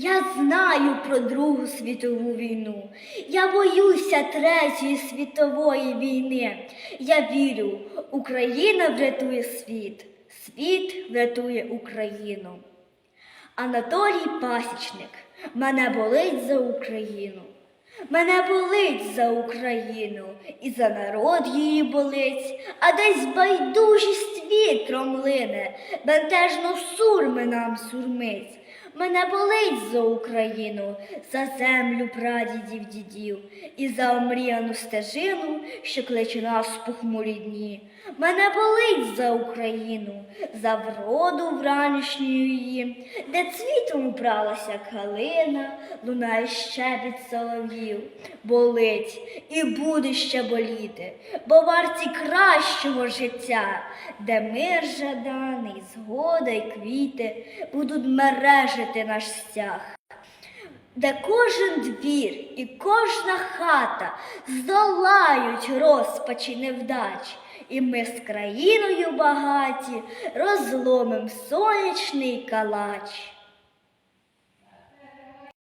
Я знаю про Другу світову війну. Я боюся Третьої світової війни. Я вірю, Україна врятує світ, світ врятує Україну. Анатолій Пасічник, мене болить за Україну. Мене болить за Україну, і за народ її болить, а десь байдужість вітром лине, бентежно сурми нам сурмить. Мене болить за Україну, за землю прадідів дідів, і за омріяну стежину, що кличе нас похмурі дні. Мене болить за Україну, за вроду вранішню її, де цвітом убралася калина, лунає щебіт солов'їв. Болить і буде ще боліти, бо варті кращого життя, де мир жаданий, згода й квіти будуть мережити наш стяг де кожен двір і кожна хата здолають розпачі невдач, і ми з країною багаті розломим сонячний калач.